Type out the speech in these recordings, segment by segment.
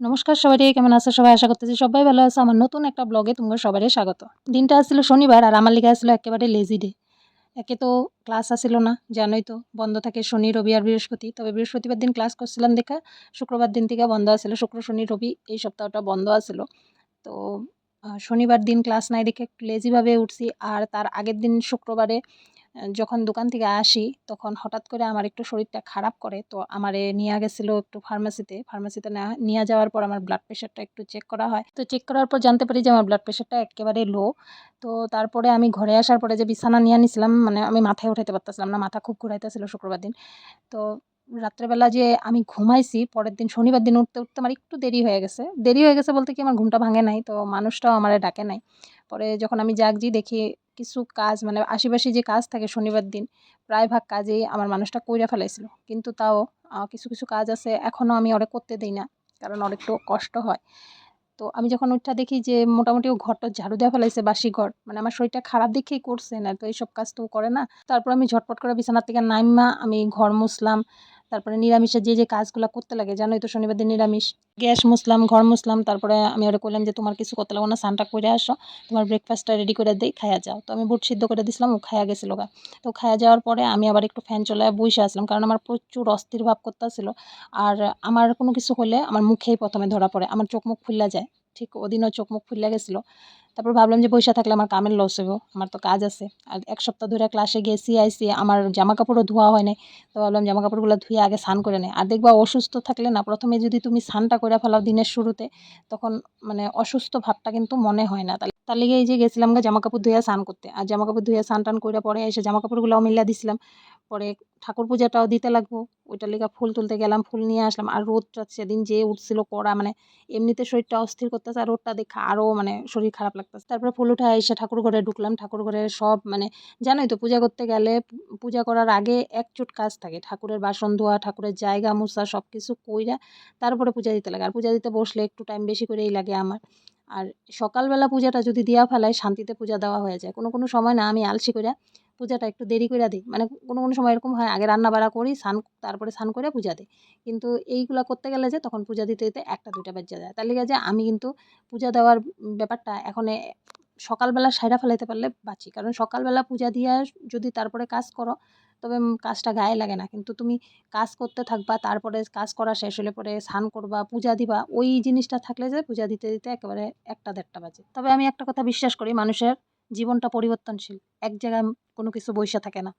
নমস্কার সবাই কেমন আছো সবাই? আশা করতেছি সবাই ভালো আছে। আমার নতুন একটা ব্লগে তোমার সবারই স্বাগত। দিনটা আসছিল শনিবার আর আমার লিগে আসলো একেবারে লেজি ডে একে তো ক্লাস আসছিল না, জানোই তো, বন্ধ থাকে শনি, রবি আর বৃহস্পতি। তবে বৃহস্পতিবার দিন ক্লাস করছিলাম দেখা, শুক্রবার দিন থেকে বন্ধ আসছিল শুক্র, শনি, রবি এই সপ্তাহটা বন্ধ আসছিল তো শনিবার দিন ক্লাস নাই দেখে একটু লেজিভাবে উঠছি আর তার আগের দিন শুক্রবারে যখন দোকান থেকে আসি, তখন হঠাৎ করে আমার একটু শরীরটা খারাপ করে। তো আমারে নিয়ে গেছিল একটু ফার্মাসিতে ফার্মাসিতে নিয়ে যাওয়ার পর আমার ব্লাড প্রেশারটা একটু চেক করা হয়। তো চেক করার পর জানতে পারি যে আমার ব্লাড প্রেশারটা একেবারে লো তো তারপরে আমি ঘরে আসার পরে যে বিছানা নিয়ে নিছিলাম মানে আমি মাথায় উঠাইতে পারতেছিলাম না, মাথা খুব ঘুরাইতেছিল শুক্রবার দিন। তো রাত্রেবেলা যে আমি ঘুমাইছি, পরের দিন শনিবার দিন উঠতে উঠতে আমার একটু দেরি হয়ে গেছে। দেরি হয়ে গেছে বলতে কি আমার ঘুমটা ভাঙে নাই, তো মানুষটাও আমার ডাকে নাই। পরে যখন আমি জাগছি, দেখি কিছু কাজ মানে আশেপাশে যে কাজ থাকে শনিবার দিন, প্রায় ভাগ কাজেই আমার মানুষটা কইরা ফেলাইছিল। কিন্তু তাও কিছু কিছু কাজ আছে এখনও আমি অনেক করতে দিই না, কারণ একটু কষ্ট হয়। তো আমি যখন ওইটা দেখি যে মোটামুটি ও ঘরটা ঝাড়ু দেওয়া ফেলাইছে, বাসি ঘর মানে আমার শরীরটা খারাপ দেখেই করছে, না তো এইসব কাজ তো করে না। তারপর আমি ঝটপট করে বিছানার থেকে নাইমা আমি ঘর মুছলাম তারপরে নিরামিষের যে যে কাজগুলো করতে লাগে, জানোই তো শনিবার দিন নিরামিষ। গ্যাস মুছলাম, ঘর মুছলাম, তারপরে আমি ওরা করলাম যে, তোমার কিছু করতে লাগবে না, স্নানটা করে আসো, তোমার ব্রেকফাস্টটা রেডি করে দেই, খায়া যাও। তো আমি বুট সিদ্ধ করে দিছিলাম, ও খায়া গেছিল গা। তো খায়া যাওয়ার পরে আমি আবার একটু ফ্যান চলায় বসে আসলাম, কারণ আমার প্রচুর অস্থির ভাব করতে করতেছিল। আর আমার কোনো কিছু হলে আমার মুখেই প্রথমে ধরা পড়ে, আমার চোখ মুখ ফুল্লা যায়। ঠিক ওদিনও চোখ মুখ ফুল্লা গেছিল। তারপর ভাবলাম যে বৈশা থাকলে আমার কামের লস হইব। আমার তো কাজ আছে। আর এক সপ্তাহ ধরে ক্লাসে গেছি আইসি আমার জামা কাপড়ও ধোয়া হয় নাই। তো ভাবলাম জামা কাপড়গুলো ধুয়ে আগে স্নান করে নেয় আর দেখবা অসুস্থ থাকলে না, প্রথমে যদি তুমি স্নানটা করে ফেলাও দিনের শুরুতে, তখন মানে অসুস্থ ভাবটা কিন্তু মনে হয় না। তাহলে, তার লেগে এই যে গেছিলাম গা জামা কাপড় ধুয়ে স্নান করতে। আর জামা কাপড় ধুয়ে স্নান টান করে পরে এসে জামা কাপড়গুলোও মিলিয়ে দিছিলাম। পরে ঠাকুর পূজাটাও দিতে লাগবো। ওইটার লেগে ফুল তুলতে গেলাম, ফুল নিয়ে আসলাম। আর রোদটা সেদিন যে উঠছিল কড়া মানে এমনিতে শরীরটা অস্থির করতেছে, আর রোদটা দেখে আরও মানে শরীর খারাপ লাগতেছে। তারপরে ফুল উঠে এসে ঠাকুর ঘরে ঢুকলাম। ঠাকুর ঘরে সব মানে জানোই তো, পূজা করতে গেলে পূজা করার আগে একচুট কাজ থাকে। ঠাকুরের বাসন ধোয়া, ঠাকুরের জায়গা মোছা সব কিছু কইরা তারপরে পূজা দিতে লাগে। আর পূজা দিতে বসলে একটু টাইম বেশি করেই লাগে আমার। আর সকালবেলা পূজাটা যদি দিয়া ফেলায় শান্তিতে পূজা দেওয়া হয়ে যায়। কোনো কোনো সময় না আমি আলসি করে পূজাটা একটু দেরি করে দিই। মানে কোনো কোনো সময় এরকম হয়, আগে রান্না বাড়া করি, স্নান, তারপরে স্নান করে পূজা দিই। কিন্তু এইগুলা করতে গেলে যে তখন পূজা দিতে দিতে একটা, দুইটা বেজে যায়। তার লিগে যে আমি কিন্তু পূজা দেওয়ার ব্যাপারটা এখন সকালবেলা সাইরা ফেলাইতে পারলে বাঁচি। কারণ সকালবেলা পূজা দিয়া যদি তারপরে কাজ করো, তবে কাজটা গায়ে লাগে না। কিন্তু তুমি কাজ করতে থাকবা, তারপরে কাজ করা শেষ হলে পরে স্নান করবা, পূজা দিবা, ওই জিনিসটা থাকলে যে পূজা দিতে দিতে একেবারে একটা, দেড়টা বাজে। তবে আমি একটা কথা বিশ্বাস করি, মানুষের জীবনটা পরিবর্তনশীল। এক জায়গায় কোনো কিছু বইসা থাকে না।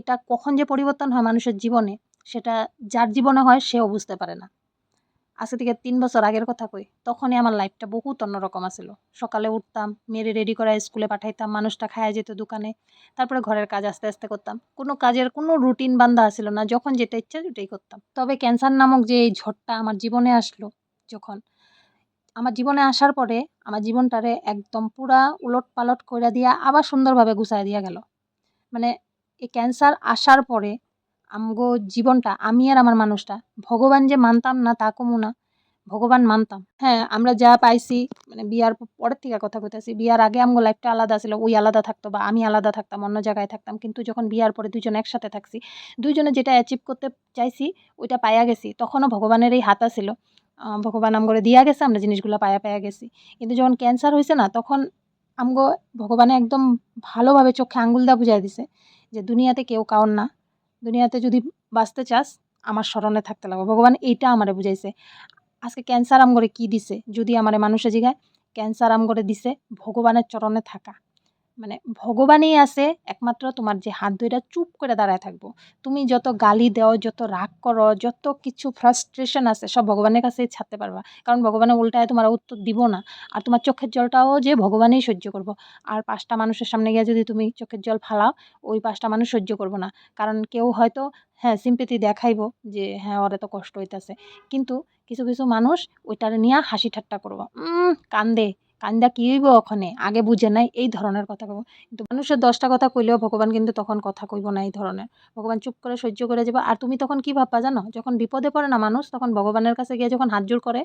এটা কখন যে পরিবর্তন হয় মানুষের জীবনে, সেটা যার জীবনে হয় সেও বুঝতে পারে না। আজকে থেকে তিন বছর আগের কথা কই, তখনই আমার লাইফটা বহুত অন্যরকম আছিল। সকালে উঠতাম, মেরে রেডি করে স্কুলে পাঠাইতাম, মানুষটা খায়া যেত দোকানে, তারপরে ঘরের কাজ আস্তে আস্তে করতাম। কোনো কাজের কোনো রুটিন বান্ধা ছিল না, যখন যেটা ইচ্ছা ওটাই করতাম। তবে ক্যান্সার নামক যে এই ঝড়টা আমার জীবনে আসলো, যখন আমার জীবনে আসার পরে আমার জীবনটারে একদম পুরা উলট পালট করে দিয়া আবার সুন্দরভাবে গুছাই দিয়া গেল। মানে এই ক্যান্সার আসার পরে আমগো জীবনটা, আমি আর আমার মানুষটা, ভগবান যে মানতাম না তা কমু না, ভগবান মানতাম। হ্যাঁ আমরা যা পাইছি মানে বিয়ার পরের থেকে কথা কইতাছি, বিয়ার আগে আমগো লাইফটা আলাদা ছিল, ওই আলাদা থাকতো বা আমি আলাদা থাকতাম, অন্য জায়গায় থাকতাম, কিন্তু যখন বিয়ার পরে দুজন একসাথে থাকছি, দুইজনে যেটা অ্যাচিভ করতে চাইছি, ওইটা পাইয়া গেছি, তখনও ভগবানের এই হাতা ছিল। ভগবান আমগরে দিয়া গেছে, আমরা জিনিসগুলো পায়া পায়া গেছি। কিন্তু যখন ক্যান্সার হয়েছে না, তখন আমগো ভগবানে একদম ভালোভাবে চোখে আঙ্গুল দা বুঝাই দিছে যে দুনিয়াতে কেউ কাউর না। দুনিয়াতে যদি বাঁচতে চাস, আমার স্মরণে থাকতে লাগবে। ভগবান এইটা আমারে বুঝাইছে। আজকে ক্যান্সার আম করে কি দিছে? যদি আমারে মানুষে জিগায় ক্যান্সার আম করে দিছে ভগবানের চরণে থাকা। মানে ভগবানই আছে, একমাত্র তোমার যে হাত ধইরা চুপ করে দাঁড়ায় থাকব। তুমি যত গালি দেও, যত রাগ করো, যত কিছু ফ্রাস্ট্রেশন আছে, সব ভগবানের কাছেই ছাড়তে পারবা। কারণ ভগবানের উল্টায় তোমার উত্তর দিব না। আর তোমার চোখের জলটাও যে ভগবানই সহ্য করব। আর পাঁচটা মানুষের সামনে গিয়ে যদি তুমি চোখের জল ফালাও, ওই পাঁচটা মানুষ সহ্য করব না। কারণ কেউ হয়তো হ্যাঁ সিম্পেথি দেখাইবো যে হ্যাঁ ওর এত কষ্ট হইতাছে। কিন্তু কিছু কিছু মানুষ ওইটার নিয়ে হাসি ঠাট্টা করব। কান্দে। কান্দা কি হইব ওখানে? আগে বুঝে নাই, এই ধরনের কথা কব কিন্তু মানুষের দশটা কথা কইলেও ভগবান কিন্তু তখন কথা কইব না এই ধরনের। ভগবান চুপ করে সহ্য করে যাবে। আর তুমি তখন কি ভাববা জানো? যখন বিপদে পড়ে না মানুষ, তখন ভগবানের কাছে গিয়ে যখন হাত জোর করে,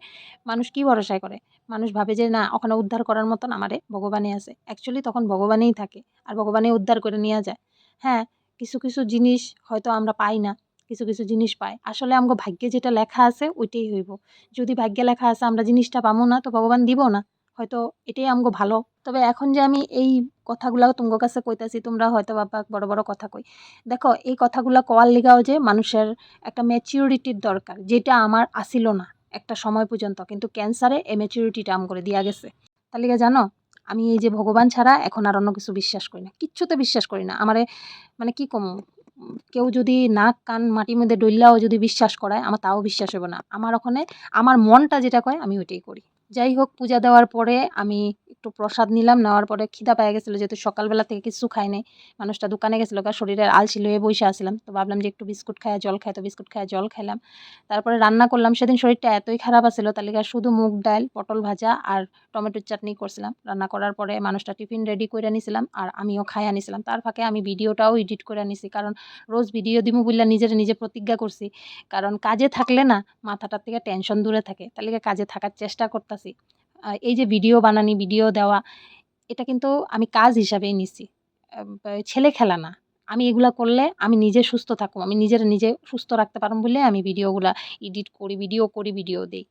মানুষ কি ভরসায় করে? মানুষ ভাবে যে, না, ওখানে উদ্ধার করার মতন আমারে ভগবানই আছে। অ্যাকচুয়ালি তখন ভগবানেই থাকে, আর ভগবানই উদ্ধার করে নিয়ে যায়। হ্যাঁ কিছু কিছু জিনিস হয়তো আমরা পাই না, কিছু কিছু জিনিস পাই আসলে আমাকে ভাগ্যে যেটা লেখা আছে, ওইটাই হইব। যদি ভাগ্যে লেখা আছে, আমরা জিনিসটা পামু না, তো ভগবান দিব না। হয়তো এটাই আমগো ভালো। তবে এখন যে আমি এই কথাগুলা তোমার কাছে কইতাছি, তোমরা হয়তো বাবা বড় বড় কথা কই। দেখো, এই কথাগুলা কওয়ার লিগাও যে মানুষের একটা ম্যাচিউরিটির দরকার, যেটা আমার আসিল না একটা সময় পর্যন্ত। কিন্তু ক্যান্সারে এই ম্যাচিউরিটিটা আম করে দিয়া গেছে। তার লিগে জানো, আমি এই যে ভগবান ছাড়া এখন আর অন্য কিছু বিশ্বাস করি না। কিচ্ছুতে বিশ্বাস করি না। আমারে মানে কি কম, কেউ যদি নাক কান মাটির মধ্যে ডইল্লাও যদি বিশ্বাস করায়, আমার তাও বিশ্বাস হবে না। আমার ওখানে, আমার মনটা যেটা কয়, আমি ওইটাই করি। যাই হোক পূজা দেওয়ার পরে আমি একটু প্রসাদ নিলাম, নেওয়ার পরে খিদা পেয়ে গেছিল যেহেতু সকালবেলা থেকে কিছু খাই নাই। মানুষটা দোকানে গেছিল কার শরীরের আলছিল হয়ে বসে আসলাম তো ভাবলাম যে একটু বিস্কুট খায় জল খায় তো বিস্কুট খায় জল খাইলাম। তারপরে রান্না করলাম, সেদিন শরীরটা এতই খারাপ আছিল, তার লিগা শুধু মুগ ডাল, পটল ভাজা আর টমেটোর চাটনি করছিলাম। রান্না করার পরে মানুষটা টিফিন রেডি করে নিছিলাম আর আমিও খাই আনিছিলাম। তার ফাঁকে আমি ভিডিওটাও এডিট করে আনিছি, কারণ রোজ ভিডিও দিমু বললে নিজের নিজে প্রতিজ্ঞা করছি। কারণ কাজে থাকলে না, মাথাটার থেকে টেনশন দূরে থাকে। তার লিগে কাজে থাকার চেষ্টা করতেছি। এই যে ভিডিও বানানি, ভিডিও দেওয়া, এটা কিন্তু আমি কাজ হিসাবেই নিছি। ছেলে খেলা না। আমি এগুলা করলে আমি নিজে সুস্থ থাকব আমি নিজের নিজে সুস্থ রাখতে পারব বলে আমি ভিডিওগুলা এডিট করি, ভিডিও করি, ভিডিও দিই।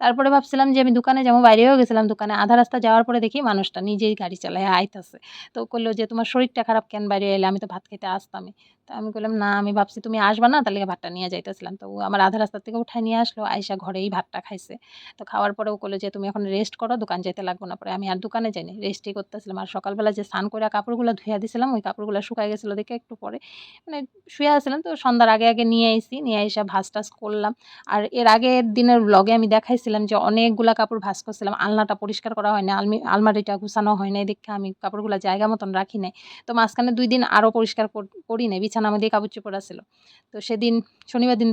তারপরে ভাবছিলাম যে আমি দোকানে যেমন বাইরেও গেছিলাম দোকানে। আধা রাস্তা যাওয়ার পরে দেখি মানুষটা নিজেই গাড়ি চালায়, আইতাছে। তো করল যে, তোমার শরীরটা খারাপ কেন বাইরে এলে? আমি তো ভাত খেতে আসতামই। তো আমি বললাম, না, আমি ভাবছি তুমি আসবা না? তাহলে ভাতটা নিয়ে যাইতেছিলাম। তো ও আমার আধা রাস্তা থেকে উঠায় নিয়ে আসলো আয়সা ঘরেই ভাতটা খাইছে। তো খাওয়ার পরে ও করল যে, তুমি এখন রেস্ট করো, দোকান যেতে লাগবো না। পরে আমি আর দোকানে যাইনি রেস্টই করতেছিলাম। আর সকালবেলা যে স্নান করে কাপড়গুলো ধুয়ে দিছিলাম, ওই কাপড়গুলো শুকায় গেছিল দেখে একটু পরে মানে শুয়ে আসছিলাম তো সন্ধ্যার আগে আগে নিয়ে আইসি নিয়ে এসে ভাজ টাজ করলাম। আর এর আগের দিনের ব্লগে আমি দেখাইছিলাম যে, অনেকগুলা কাপড় ভাজ করছিলাম। আলনাটা পরিষ্কার করা হয় না আলমি আলমারিটা গুছানো হয় নাই, দেখে আমি কাপড়গুলো জায়গা মতন রাখি নাই। তো মাঝখানে দুই দিন আরও পরিষ্কার করি নাই বিছানা মধ্যে কাপড় চোপড় ছিল তো সেদিন শনিবার দিন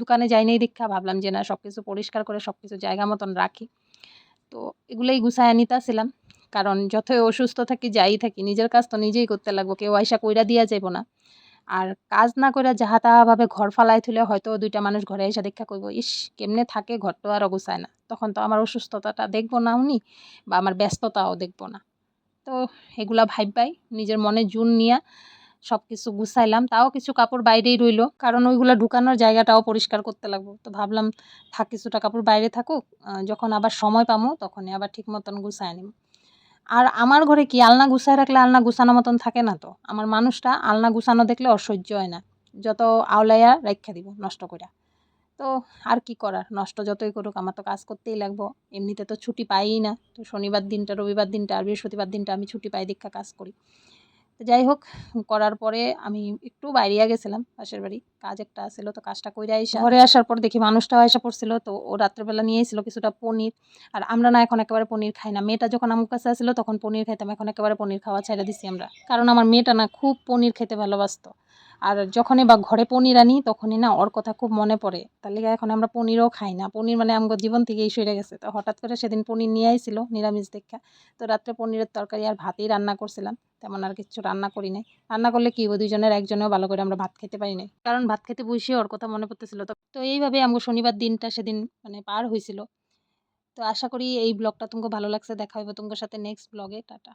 দোকানে যাই নাই দেখা ভাবলাম যে না সব কিছু পরিষ্কার করে সব কিছু জায়গা মতন রাখি। তো এগুলোই গুছায় নিতেছিলাম কারণ যতই অসুস্থ থাকি, যাই থাকি, নিজের কাজ তো নিজেই করতে লাগবো, কেউ আইসা কইরা দিয়া যাইব না। আর কাজ না করে যাহা তাহাভাবে ঘর ফালাই থুলে হয়তো দুইটা মানুষ ঘরে এসে দেখা করব ইস, কেমনে থাকে ঘর তো আর অগুছায় না। তখন তো আমার অসুস্থতাটা দেখব না উনি, বা আমার ব্যস্ততাও দেখব না। তো এগুলা ভাববাই নিজের মনে জুন নিয়ে সব কিছু গুছাইলাম, তাও কিছু কাপড় বাইরেই রইল। কারণ ওইগুলো ঢুকানোর জায়গাটাও পরিষ্কার করতে লাগবো। তো ভাবলাম, থাক কিছুটা কাপড় বাইরে থাকুক যখন আবার সময় পামো তখনই আবার ঠিক মতন গুছায় নিব আর আমার ঘরে কি আলনা গুছায় রাখলে আলনা গুছানো মতন থাকে না তো? আমার মানুষটা আলনা গুছানো দেখলে অসহ্য হয় না। যত আওলাইয়া রেখা দিব নষ্ট করে তো আর কি করার? নষ্ট যতই করুক, আমার তো কাজ করতেই লাগবো। এমনিতে তো ছুটি পাইই না। তো শনিবার দিনটা, রবিবার দিনটা আর বৃহস্পতিবার দিনটা আমি ছুটি পাই দীক্ষা কাজ করি। তো যাই হোক, করার পরে আমি একটু বাইরিয়া গেছিলাম পাশের বাড়ি। কাজ একটা আসছিল তো কাজটা কইরা এসে ঘরে আসার পর দেখি মানুষটাও এসে পড়ছিল তো ও রাত্রেবেলা নিয়ে এসেছিল কিছুটা পনির। আর আমরা না এখন একেবারে পনির খাই না। মেয়েটা যখন আমার কাছে আসছিল তখন পনির খাইতাম, এখন একেবারে পনির খাওয়া ছেড়ে দিছি আমরা। কারণ আমার মেয়েটা না খুব পনির খেতে ভালোবাসতো। আর যখনই বা ঘরে পনির আনি তখনই না ওর কথা খুব মনে পড়ে। তার লিগে এখন আমরা পনিরও খাই না। পনির মানে আমার জীবন থেকেই সরে গেছে। তো হঠাৎ করে সেদিন পনির নিয়ে আইছিল নিরামিষ দেখা তো রাত্রে পনিরের তরকারি আর ভাতেই রান্না করছিলাম। তেমন আর কিছু রান্না করি নাই। রান্না করলে কি দুইজনের একজনেও ভালো করে আমরা ভাত খেতে পারি নাই। কারণ ভাত খেতে বসে ওর কথা মনে পড়তেছিল। তো তো এইভাবে আমার শনিবার দিনটা সেদিন মানে পার হয়েছিল। তো আশা করি এই ব্লগটা তোমাকে ভালো লাগছে। দেখা হবে তোমার সাথে নেক্সট ব্লগে। টাটা।